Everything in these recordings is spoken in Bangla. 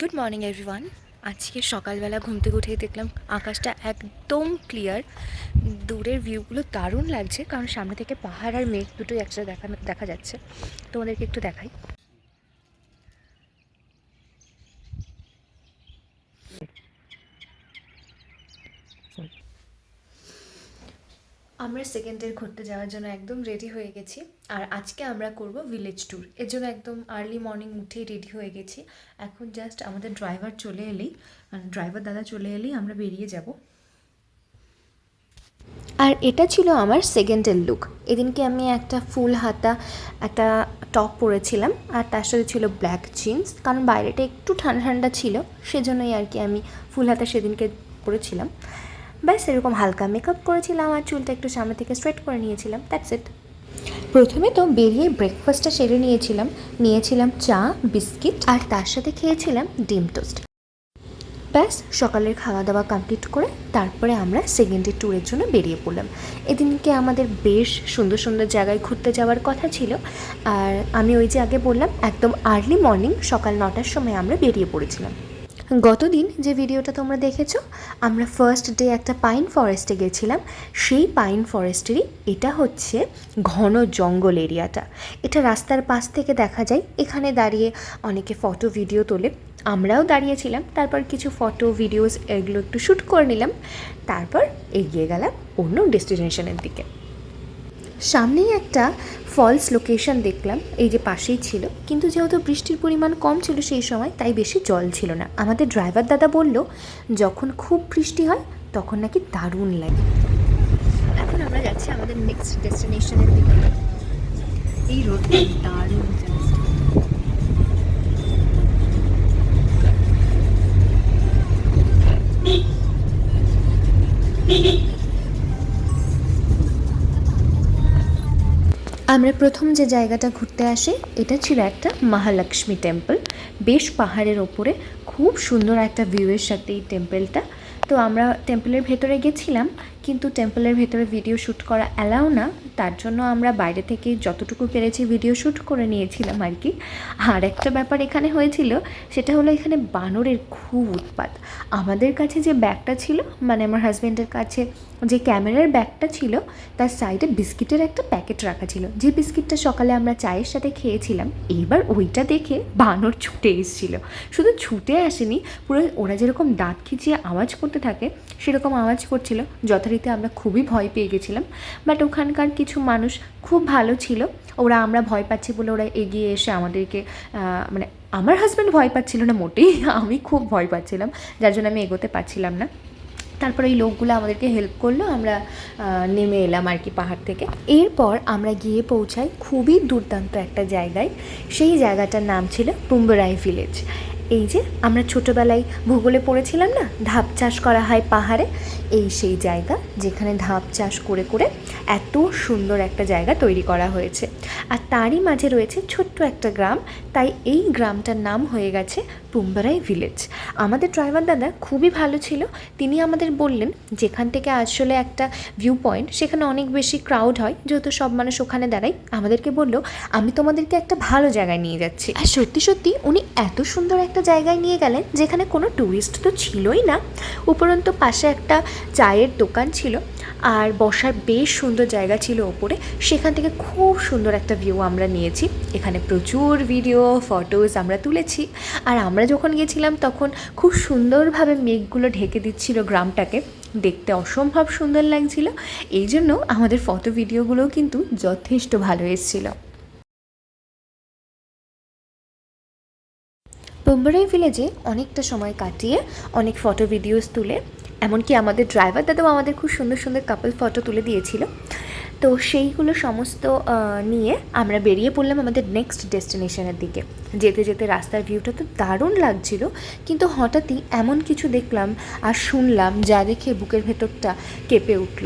গুড মর্নিং এভরিওয়ান আজকে সকালবেলা ঘুম থেকে উঠেই দেখলাম আকাশটা একদম ক্লিয়ার দূরের ভিউগুলো দারুণ লাগছে, কারণ সামনে থেকে পাহাড় আর মেঘ দুটোই একসাথে দেখা দেখা যাচ্ছে। তোমাদেরকে একটু দেখাই। আমরা সেকেন্ড ঘুরতে যাওয়ার জন্য একদম রেডি হয়ে গেছি। আর আজকে আমরা করব ভিলেজ ট্যুর এর জন্য একদম আর্লি মর্নিং উঠেই রেডি হয়ে গেছি। এখন জাস্ট আমাদের ড্রাইভার চলে এলেই মানে ড্রাইভার দাদা চলে এলেই আমরা বেরিয়ে যাব। আর এটা ছিল আমার সেকেন্ডের লুক এদিনকে আমি একটা ফুল হাতা, একটা টপ পরেছিলাম, আর তার সাথে ছিল ব্ল্যাক জিন্স কারণ বাইরেটা একটু ঠান্ডা ঠান্ডা ছিল, সেজন্যই আর কি আমি ফুল হাতা সেদিনকে পরেছিলাম। ব্যাস এরকম হালকা মেকআপ করেছিলাম আর চুলটা একটু সামনে থেকে স্ট্রেট করে নিয়েছিলাম দ্যাটস ইট প্রথমে তো বেরিয়ে ব্রেকফাস্টটা সেরে নিয়েছিলাম নিয়েছিলাম চা বিস্কিট আর তার সাথে খেয়েছিলাম ডিম টোস্ট ব্যাস সকালের খাওয়া দাওয়া কমপ্লিট করে তারপরে আমরা সেকেন্ড ডে ট্যুরের জন্য বেরিয়ে পড়লাম। এদিনকে আমাদের বেশ সুন্দর সুন্দর জায়গায় ঘুরতে যাওয়ার কথা ছিল আর আমি ওই যে আগে বললাম একদম আর্লি মর্নিং সকাল নটার সময় আমরা বেরিয়ে পড়েছিলাম। গতদিন যে ভিডিওটা তোমরা দেখেছ, আমরা ফার্স্ট ডে একটা পাইন ফরেস্টে গেছিলাম। সেই পাইন ফরেস্টেরই এটা হচ্ছে ঘন জঙ্গল এরিয়াটা এটা রাস্তার পাশ থেকে দেখা যায়, এখানে দাঁড়িয়ে অনেকে ফটো ভিডিও তোলে। আমরাও দাঁড়িয়েছিলাম, তারপর কিছু ফটো ভিডিওস এগুলো একটু শ্যুট করে নিলাম। তারপর এগিয়ে গেলাম অন্য ডেস্টিনেশনের দিকে। সামনেই একটা ফলস লোকেশন দেখলাম, এই যে পাশেই ছিল। কিন্তু যেহেতু বৃষ্টির পরিমাণ কম ছিল সেই সময়, তাই বেশি জল ছিল না। আমাদের ড্রাইভার দাদা বলল, যখন খুব বৃষ্টি হয়, তখন নাকি দারুণ লাগে। এখন আমরা যাচ্ছি আমাদের নেক্সট ডেস্টিনেশনের দিকে। এই রোডটা দারুণ। আমরা প্রথম যে জায়গাটা ঘুরতে আসি, এটা ছিল একটা মহালক্ষ্মী টেম্পল বেশ পাহাড়ের ওপরে খুব সুন্দর একটা ভিউয়ের সাথে এই টেম্পলটা তো আমরা টেম্পলের ভেতরে গেছিলাম কিন্তু টেম্পলের ভেতরে ভিডিও শ্যুট করা অ্যালাও না, তার জন্য আমরা বাইরে থেকে যতটুকু পেরেছি ভিডিও শ্যুট করে নিয়েছিলাম আর কি। আর একটা ব্যাপার এখানে হয়েছিল, সেটা হলো এখানে বানরের খুব উৎপাত। আমাদের কাছে যে ব্যাগটা ছিল মানে আমার হাজব্যান্ডের কাছে যে ক্যামেরার ব্যাগটা ছিল, তার সাইডে বিস্কিটের একটা প্যাকেট রাখা ছিল। যে বিস্কিটটা সকালে আমরা চায়ের সাথে খেয়েছিলাম, এইবার ওইটা দেখে বানর ছুটে এসেছিল। শুধু ছুটে আসেনি, পুরো ওরা যেরকম দাঁত খিচিয়ে আওয়াজ করতে থাকে সেরকম আওয়াজ করছিল, যথারীতি আমরা খুবই ভয় পেয়ে গেছিলাম। বাট ওখানকার কিছু মানুষ খুব ভালো ছিল। ওরা আমরা ভয় পাচ্ছি বলে ওরা এগিয়ে এসে আমাদেরকে মানে আমার হাজব্যান্ড ভয় পাচ্ছিল না মোটেই, আমি খুব ভয় পাচ্ছিলাম, যার জন্য আমি এগোতে পারছিলাম না। তারপর ওই লোকগুলো আমাদেরকে হেল্প করল, আমরা নেমে এলাম আর কি পাহাড় থেকে। এরপর আমরা গিয়ে পৌঁছাই খুবই দুর্দান্ত একটা জায়গায়। সেই জায়গাটার নাম ছিল পুম্বরাই ভিলেজ এই যে, আমরা ছোটোবেলায় ভূগোলে পড়েছিলাম না, ধাপ চাষ করা হয় পাহাড়ে। এই সেই জায়গা যেখানে ধাপ চাষ করে করে এত সুন্দর একটা জায়গা তৈরি করা হয়েছে। আর তারই মাঝে রয়েছে ছোট্ট একটা গ্রাম, তাই এই গ্রামটার নাম হয়ে গেছে পুম্বারাই ভিলেজ। আমাদের ড্রাইভার দাদা খুবই ভালো ছিল। তিনি আমাদের বললেন, যেখান থেকে আসলে একটা ভিউ পয়েন্ট সেখানে অনেক বেশি ক্রাউড হয়, যেহেতু সব মানুষ ওখানে দাঁড়ায়। আমাদেরকে বলল, আমি তোমাদেরকে একটা ভালো জায়গায় নিয়ে যাচ্ছি। আর সত্যি সত্যি উনি এত সুন্দর একটা জায়গায় নিয়ে গেলেন যেখানে কোনো ট্যুরিস্ট তো ছিলই না। উপরন্ত পাশে একটা চায়ের দোকান ছিল আর বসার বেশ সুন্দর জায়গা ছিল ওপরে। সেখান থেকে খুব সুন্দর একটা ভিউ আমরা নিয়েছি। এখানে প্রচুর ভিডিও ফটোজ আমরা তুলেছি। আর আমরা যখন গেছিলাম তখন খুব সুন্দরভাবে মেঘগুলো ঢেকে দিচ্ছিল গ্রামটাকে। দেখতে অসম্ভব সুন্দর লাগছিল। এই জন্য আমাদের ফটো ভিডিওগুলোও কিন্তু যথেষ্ট ভালো এসেছিল। বোম্বারাই ভিলেজে অনেকটা সময় কাটিয়ে অনেক ফটো ভিডিওস তুলে, এমনকি আমাদের ড্রাইভার দাদাও আমাদের খুব সুন্দর সুন্দর কাপল ফটো তুলে দিয়েছিল। তো সেইগুলো সমস্ত নিয়ে আমরা বেরিয়ে পড়লাম আমাদের নেক্সট ডেস্টিনেশনের দিকে। যেতে যেতে রাস্তার ভিউটা তো দারুণ লাগছিল, কিন্তু হঠাৎই এমন কিছু দেখলাম আর শুনলাম যা দেখে বুকের ভেতরটা কেঁপে উঠল।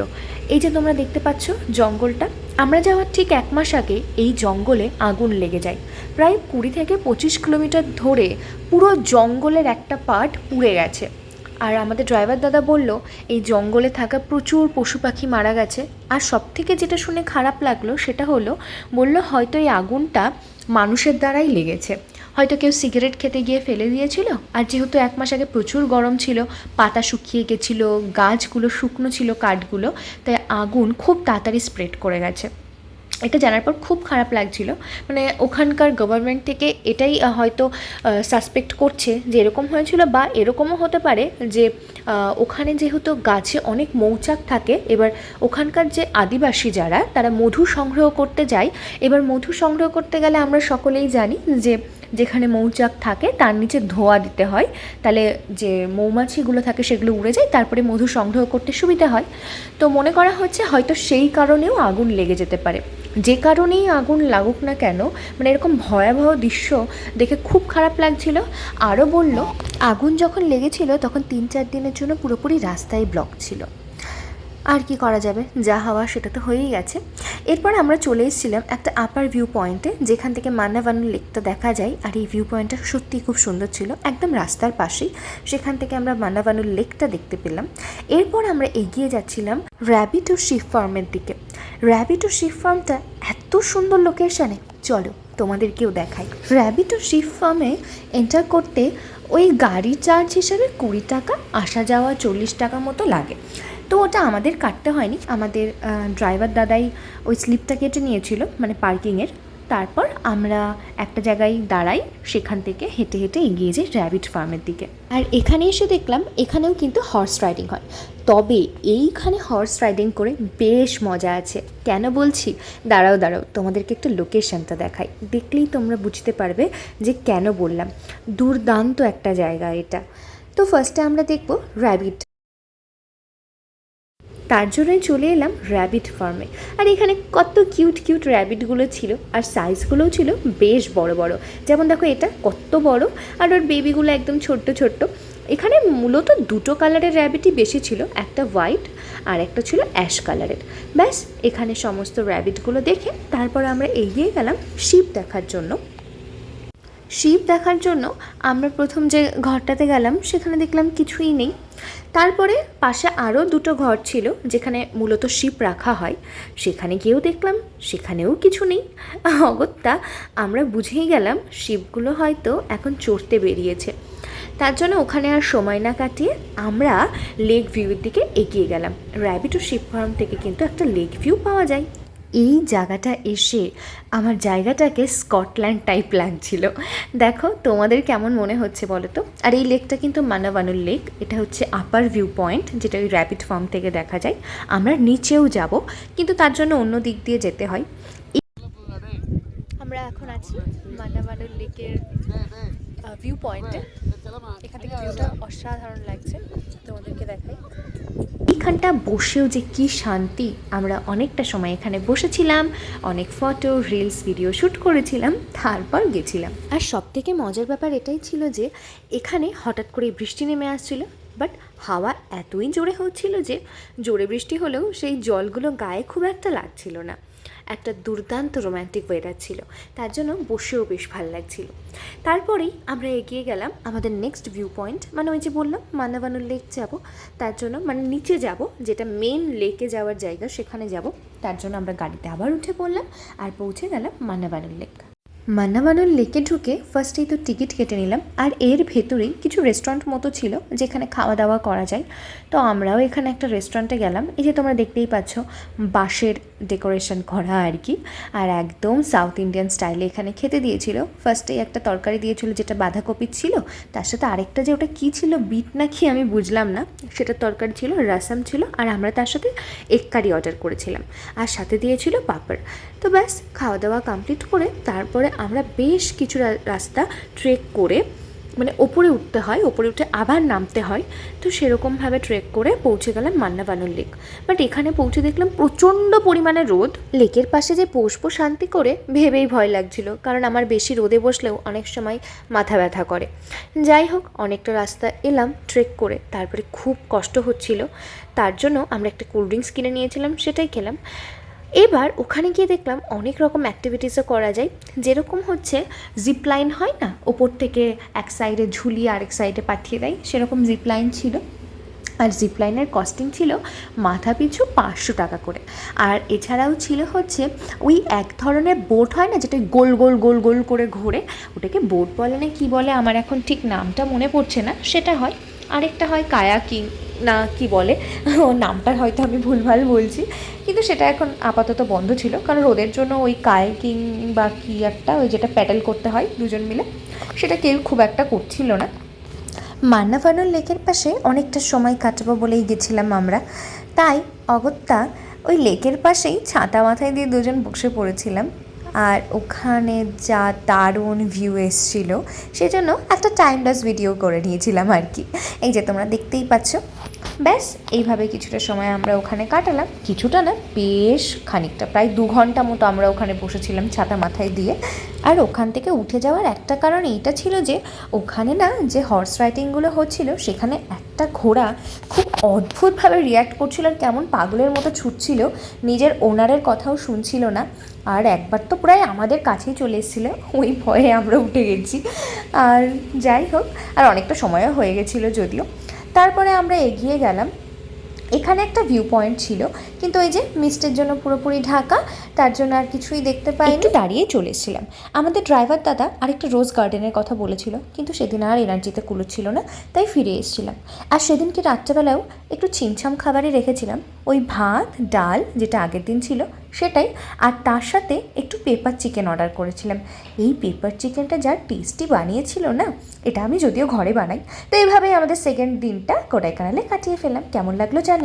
এই যে তোমরা দেখতে পাচ্ছ জঙ্গলটা, আমরা যাওয়ার ঠিক এক মাস আগে এই জঙ্গলে আগুন লেগে যায়। প্রায় কুড়ি থেকে পঁচিশ কিলোমিটার ধরে পুরো জঙ্গলের একটা পার্ট পুড়ে গেছে। আর আমাদের ড্রাইভার দাদা বলল, এই জঙ্গলে থাকা প্রচুর পশু পাখি মারা গেছে। আর সব থেকে যেটা শুনে খারাপ লাগল সেটা হলো, বলল, হয়তো এই আগুনটা মানুষের দ্বারাই লেগেছে। হয়তো কেউ সিগারেট খেতে গিয়ে ফেলে দিয়েছিল। আর যেহেতু এক মাস আগে প্রচুর গরম ছিল, পাতা শুকিয়ে গেছিল, গাছগুলো শুকনো ছিল, কাঠগুলো, তাই আগুন খুব তাড়াতাড়ি স্প্রেড করে গেছে। এটা জানার পর খুব খারাপ লাগছিল। মানে ওখানকার গভর্নমেন্ট থেকে এটাই হয়তো সাসপেক্ট করছে যে এরকম হয়েছিল বা এরকমও হতে পারে যে ওখানে যেহেতু গাছে অনেক মৌচাক থাকে, এবার ওখানকার যে আদিবাসী যারা, তারা মধু সংগ্রহ করতে যায়। এবার মধু সংগ্রহ করতে গেলে আমরা সকলেই জানি যে যেখানে মৌচাক থাকে, তার নিচে ধোয়া দিতে হয়। তাহলে যে মৌমাছিগুলো থাকে, সেগুলো উড়ে যায়। তারপরে মধু সংগ্রহ করতে সুবিধা হয়। তো মনে করা হচ্ছে হয়তো সেই কারণেও আগুন লেগে যেতে পারে। যে কারণেই আগুন লাগুক না কেন মানে এরকম ভয়াবহ দৃশ্য দেখে খুব খারাপ লাগছিল। আরও বলল, আগুন যখন লেগেছিল, তখন তিন চার দিনের জন্য পুরোপুরি রাস্তায় ব্লক ছিল। আর কি করা যাবে? যা হওয়া, সেটা তো হয়েই গেছে। এরপর আমরা চলে এসেছিলাম একটা আপার ভিউ পয়েন্টে যেখান থেকে মান্নাভানু লেকটা দেখা যায়। আর এই ভিউ পয়েন্টটা সত্যিই খুব সুন্দর ছিল, একদম রাস্তার পাশেই। সেখান থেকে আমরা মান্নাভানুর লেকটা দেখতে পেলাম। এরপর আমরা এগিয়ে যাচ্ছিলাম র্যাবিট ও শিফ ফার্মের দিকে। র্যাবিট ও শিফ ফার্মটা এত সুন্দর লোকেশানে চলো তোমাদেরকেও দেখাই। র্যাবিট ও শিফ ফার্মে এন্টার করতে ওই গাড়ি চার্জ হিসাবে কুড়ি টাকা, আসা যাওয়া চল্লিশ টাকা মতো লাগে। তো ওটা আমাদের কাটতে হয়নি। আমাদের ড্রাইভার দাদাই ওই স্লিপটা কেটে নিয়েছিল মানে পার্কিংয়ের তারপর আমরা একটা জায়গায় দাঁড়াই, সেখান থেকে হেঁটে হেঁটে এগিয়ে যাই র্যাবিট ফার্মের দিকে। আর এখানে এসে দেখলাম, এখানেও কিন্তু হর্স রাইডিং হয়। তবে এইখানে হর্স রাইডিং করে বেশ মজা আছে। কেন বলছি? দাঁড়াও দাঁড়াও, তোমাদেরকে একটু লোকেশনটা দেখাই। দেখলেই তোমরা বুঝতে পারবে যে কেন বললাম। দুর্দান্ত একটা জায়গা এটা। তো ফার্স্টে আমরা দেখব র্যাবিট তার জন্যই চলে এলাম র্যাবিট ফার্মে আর এখানে কত কিউট কিউট র্যাবিটগুলো ছিল আর সাইজগুলোও ছিল বেশ বড় বড়। যেমন দেখো এটা কত বড় আর ওর বেবিগুলো একদম ছোট্ট ছোট্ট। এখানে মূলত দুটো কালারের র্যাবিটই বেশি ছিল, একটা হোয়াইট আর একটা ছিল অ্যাশ কালারের ব্যাস, এখানে সমস্ত র্যাবিটগুলো দেখে তারপর আমরা এগিয়ে গেলাম শিপ দেখার জন্য। শিপ দেখার জন্য আমরা প্রথম যে ঘরটাতে গেলাম, সেখানে দেখলাম কিছুই নেই। তারপরে পাশে আরও দুটো ঘর ছিল, যেখানে মূলত শিপ রাখা হয়। সেখানে গিয়েও দেখলাম, সেখানেও কিছু নেই। অগত্যা, আমরা বুঝেই গেলাম, শিবগুলো হয়তো এখন চড়তে বেরিয়েছে। তার জন্য ওখানে আর সময় না কাটিয়ে আমরা লেক ভিউয়ের দিকে এগিয়ে গেলাম। র্যাবিট ও শিপ ফার্ম থেকে কিন্তু একটা লেক ভিউ পাওয়া যায়। এই জায়গাটা এসে আমার জায়গাটাকে স্কটল্যান্ড টাইপ লাগছিল। দেখো তোমাদের কেমন মনে হচ্ছে বলো তো? আর এই লেকটা কিন্তু মানাবানুর লেক এটা হচ্ছে আপার ভিউ পয়েন্ট যেটা ওই র্যাপিড ফার্ম থেকে দেখা যায়। আমরা নিচেও যাব, কিন্তু তার জন্য অন্য দিক দিয়ে যেতে হয়। আমরা এখন আছি মান্নাবানুর লেকের ভিউ পয়েন্টে এখান থেকে ভিউটা অসাধারণ লাগছে, তোমাদেরকে দেখাই। এখানটা বসেও যে কি শান্তি। আমরা অনেকটা সময় এখানে বসেছিলাম, অনেক ফটো রিলস ভিডিও শ্যুট করেছিলাম, তারপর গেছিলাম। আর সব থেকে মজার ব্যাপার এটাই ছিল যে, এখানে হঠাৎ করে বৃষ্টি নেমে আসছিল বাট হাওয়া এতই জোরে হচ্ছিল যে, জোরে বৃষ্টি হলেও সেই জলগুলো গায়ে খুব একটা লাগছিল না। একটা দুর্দান্ত রোম্যান্টিক ওয়েদার ছিল। তার জন্য বসেও বেশ ভালো লাগছিল। তারপরেই আমরা এগিয়ে গেলাম আমাদের নেক্সট ভিউ পয়েন্ট মানে ওই যে বললাম মান্নাবানুর লেক যাব। তার জন্য মানে নিচে যাব, যেটা মেন লেকে যাওয়ার জায়গা, সেখানে যাব। তার জন্য আমরা গাড়িতে আবার উঠে পড়লাম আর পৌঁছে গেলাম মান্নাবানুর লেক মান্নাবানুর লেকে ঢুকে ফার্স্টেই তো টিকিট কেটে নিলাম, আর এর ভেতরেই কিছু রেস্টুরেন্ট মতো ছিল যেখানে খাওয়া দাওয়া করা যায়। তো আমরাও এখানে একটা রেস্টুরেন্টে গেলাম, এই যে তোমরা দেখতেই পাচ্ছ, বাঁশের ডেকোরেশন করা আর কি। আর একদম সাউথ ইন্ডিয়ান স্টাইলে এখানে খেতে দিয়েছিল। ফার্স্টেই একটা তরকারি দিয়েছিল যেটা বাঁধাকপির ছিল, তার সাথে আরেকটা যে ওটা কী ছিল বিট না কি আমি বুঝলাম না, সেটা তরকারি ছিল রাসাম ছিল, আর আমরা তার সাথে এগ কারি অর্ডার করেছিলাম। আর সাথে দিয়েছিল পাপড়। তো ব্যাস খাওয়া দাওয়া কমপ্লিট করে তারপরে আমরা বেশ কিছু রাস্তা ট্রেক করে মানে ওপরে উঠতে হয়, ওপরে উঠে আবার নামতে হয়। তো সেরকমভাবে ট্রেক করে পৌঁছে গেলাম মান্নাবানুর লেক বাট এখানে পৌঁছে দেখলাম প্রচণ্ড পরিমাণে রোদ। লেকের পাশে যে বসবো শান্তি করে ভেবেই ভয় লাগছিল, কারণ আমার বেশি রোদে বসলেও অনেক সময় মাথা ব্যথা করে। যাই হোক, অনেকটা রাস্তা এলাম ট্রেক করে, তারপরে খুব কষ্ট হচ্ছিল। তার জন্য আমরা একটা কোল্ড ড্রিঙ্কস কিনে নিয়েছিলাম, সেটাই খেলাম। এবার ওখানে গিয়ে দেখলাম অনেক রকম অ্যাক্টিভিটিসও করা যায়। যেরকম হচ্ছে জিপ লাইন হয় না? ওপর থেকে এক সাইডে ঝুলিয়ে আরেক সাইডে পাঠিয়ে দেয়। সেরকম জিপ লাইন ছিল। আর জিপ লাইনের কস্টিং ছিল মাথা পিছু পাঁচশো টাকা করে। আর এছাড়াও ছিল হচ্ছে ওই এক ধরনের বোট হয় না? যেটা গোল গোল গোল গোল করে ঘোরে। ওটাকে বোট বলে না কী বলে? আমার এখন ঠিক নামটা মনে পড়ছে না। সেটা হয় আরেকটা হয় কায়াকিং না কি বলে ও নামটা হয়তো আমি ভুলভাল বলছি, কিন্তু সেটা এখন আপাতত বন্ধ ছিল, কারণ রোদের জন্য ওই কায়াকিং বা কি একটা, ওই যেটা প্যাডেল করতে হয় দুজন মিলে, সেটা কেউ খুব একটা করছিল না। মান্না মান্নাভানুর লেকের পাশে অনেকটা সময় কাটাবো বলেই গেছিলাম আমরা, তাই অগত্যা ওই লেকের পাশেই ছাতা মাথায় দিয়ে দুজন বসে পড়েছিলাম। আর ওখানে যা দারুণ ভিউ এসছিল, সেজন্য একটা টাইমলেস ভিডিও করে নিয়েছিলাম আর কি। এই যে তোমরা দেখতেই পাচ্ছ ব্যাস, এইভাবে কিছুটা সময় আমরা ওখানে কাটালাম। কিছুটা না, বেশ খানিকটা, প্রায় দু ঘণ্টা মতো আমরা ওখানে বসেছিলাম ছাতা মাথায় দিয়ে। আর ওখান থেকে উঠে যাওয়ার একটা কারণ এইটা ছিল যে, ওখানে না যে হর্স রাইডিংগুলো হচ্ছিল, সেখানে একটা ঘোড়া খুব অদ্ভুতভাবে রিয়্যাক্ট করছিল আর কেমন পাগলের মতো ছুটছিল, নিজের ওনারের কথাও শুনছিল না। আর একবার তো প্রায় আমাদের কাছেই চলে এসেছিল, ওই ভয়ে আমরা উঠে গেছি। আর যাই হোক, আর অনেকটা সময়ও হয়ে গেছিল যদিও। তারপরে আমরা এগিয়ে গেলাম। এখানে একটা ভিউ পয়েন্ট ছিল, কিন্তু ওই যে মিস্টের জন্য পুরোপুরি ঢাকা, তার জন্য আর কিছুই দেখতে পাইনি। একটু দাঁড়িয়ে চলে এসেছিলাম। আমাদের ড্রাইভার দাদা আরেকটা রোজ গার্ডেনের কথা বলেছিল, কিন্তু সেদিন আর এনার্জিতে কুলোচ্ছিল না, তাই ফিরে এসেছিলাম। আর সেদিনকে রাত্রেবেলাও একটু ছিমছাম খাবারই রেখেছিলাম। ওই ভাত, ডাল, যেটা আগের দিন ছিল সেটাই। আর তার সাথে একটু পেপার চিকেন অর্ডার করেছিলাম। এই পেপার চিকেনটা যা টেস্টি বানিয়েছিল না, এটা আমি যদিও ঘরে বানাই। তো এইভাবেই আমাদের সেকেন্ড দিনটা কোডাইকানালে কাটিয়ে ফেললাম। কেমন লাগল জানি